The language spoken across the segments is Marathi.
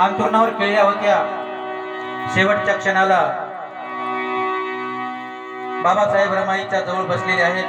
अंतरुणावर खेळल्या होत्या. शेवटच्या क्षणाला बाबासाहेब रमाईच्या जवळ बसलेले आहेत.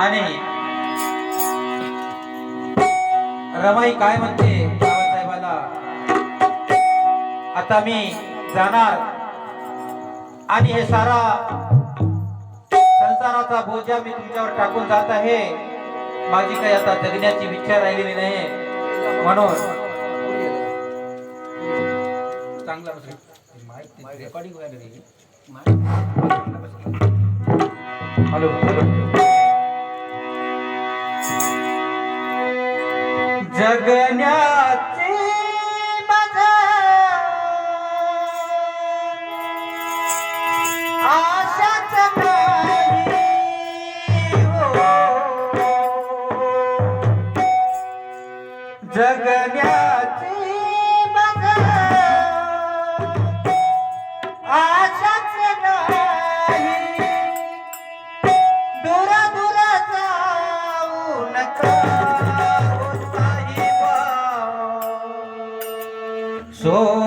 आणि रमाई काय म्हणते? बाबासाहेबाला आता मी जाणार. आणि हे सारा संसाराचा बोजा मी तुमच्यावर टाकून जात आहे. माझी काही आता जगण्याची इच्छा राहिलेली नाही म्हणून चांगला रेकॉर्डिंग हॅलो. जगण्या So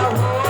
Oh,